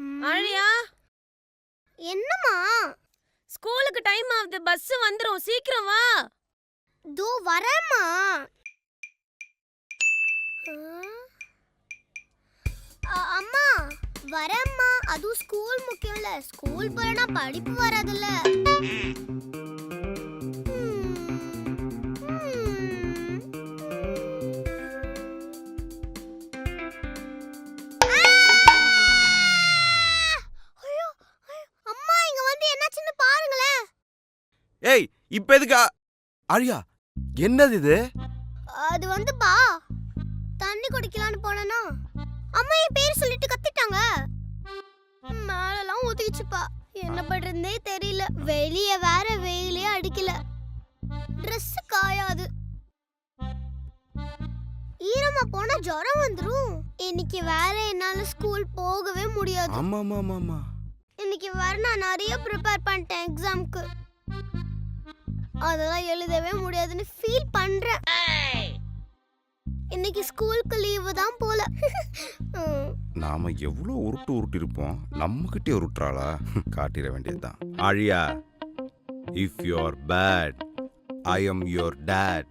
அழியா என்னம்மா? ஸ்கூலுக்கு டைம் ஆகுது. பஸ் வந்துரும். சீக்கிரம் வா. தோ வரேம்மா. அம்மா வரேம்மா. அதுவும் ஸ்கூல் முக்கியம்ல. ஸ்கூல் போறேன்னா படிப்பு வராதுல்ல. இப்ப எதுக்கு ஆழியா என்னது இது? அது வந்துப்பா தண்ணி குடிக்கலான்னு போனேனா அம்மா என் பேர் சொல்லிட்டு கத்திட்டாங்க. மேலெல்லாம் ஊத்திக்கிச்சுப்பா என்ன பண்றதுனே தெரியல. வெளிய வேற வெயிலே அடிக்கல. Dress காயாது. ஈரமா போனா ஜுரம் வந்துரும். இன்னைக்கு வேற என்னால ஸ்கூல் போகவே முடியாது. ஆமா ஆமா ஆமா இன்னைக்கு வேற நான் நிறைய ப்ரிப்பேர் பண்ணிட்டேன் எக்ஸாம்க்கு அதெல்லாம் எழுதவே முடியாதுன்னு ஃபீல் பண்றேன். இன்னைக்கு ஸ்கூலுக்கு லீவு தான் போல. நாம எவ்வளோ உருட்டு உருட்டு இருப்போம் நம்மகிட்டே உருட்டுறாளா? காட்டிட வேண்டியதுதான். Aazhiya if you are bad I am your dad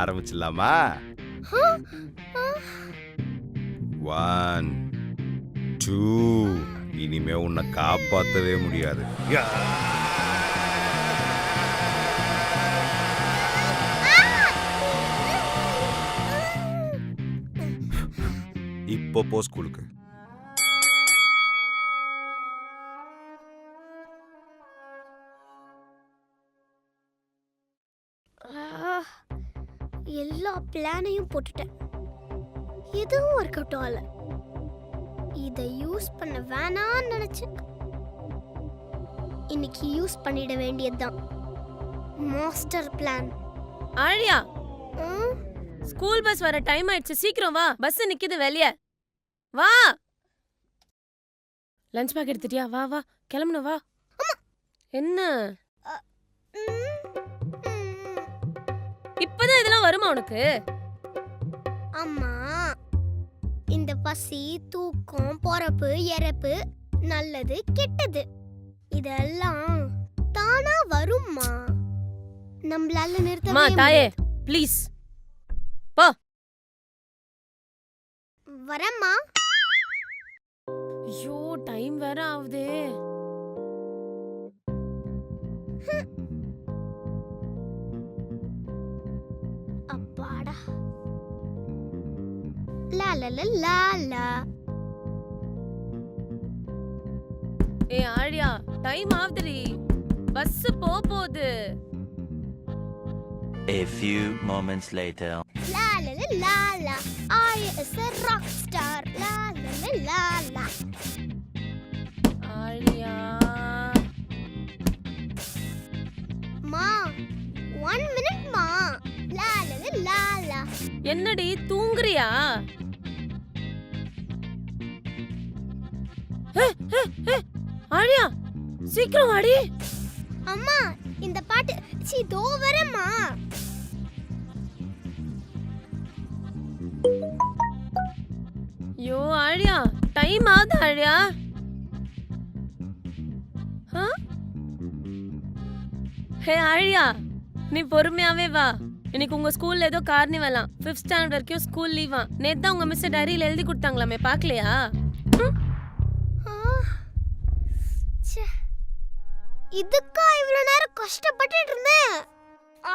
ஆரம்பிச்சிடலாமா? One two இனிமே உன்னை காப்பாற்றவே முடியாது. இப்போ போ ஸ்கூலுக்கு. எல்லா பிளானையும் போட்டுட்டேன். எதுவும் ஒர்க் அவுட் ஆகலை. இதை யூஸ் பண்ண வேணாம்னு நினைச்சேன் இன்னைக்கு யூஸ் பண்ணிட வேண்டியதுதான். Master plan Aazhiya school bus வர டைம் ஆயிடுச்சு. சீக்கிரம் வா. பஸ் நிக்குது வெளிய. வா. லஞ்ச் பேக் எடுத்துட்டியா? வா வா. கிளம்பணும் வா. என்ன? இப்பதான் இதெல்லாம் வருமா உனக்கு? இந்த பசி தூக்கம் பொறப்பு இறப்பு நல்லது கெட்டது. இதெல்லாம் தானா வரும்மா. நம்மளால நிறுத்தவே தாயே. ப்ளீஸ் வரேம்மா. ஐயோ டைம் வேற ஆகுதே லா ஏ ஆழியா டைம் ஆகுதுடி. பஸ் போ போகுது. A few moments later. Law law law law law I is a rock star. லா லா லா லா லா ஆழியா. மா ஒன் மினிட் மா. லா லா லா லா லா என்னடி தூங்குறியா? ஆழியா சீக்கிரம் வாடி. அம்மா இந்த பாட்டு சி தோ வரேம்மா. ஐயோ ஆழியா டைம் ஆகுது ஆழியா? ஹே ஆழியா நீ பொறுமையாவே வா. இன்னைக்கு உங்க ஸ்கூல்ல ஏதோ கார்னிவலாம் ஃபிஃப்த் ஸ்டாண்டர்ட் வரைக்கும் ஸ்கூல் லீவா நேத்து தான் உங்க மிஸ் டைரியில எழுதி கொடுத்தாங்களாமே பார்க்கலையா? இதுக்கா இவ்வளவு நேரம் கஷ்டப்பட்டுட்டு இருந்தேன். ஆ!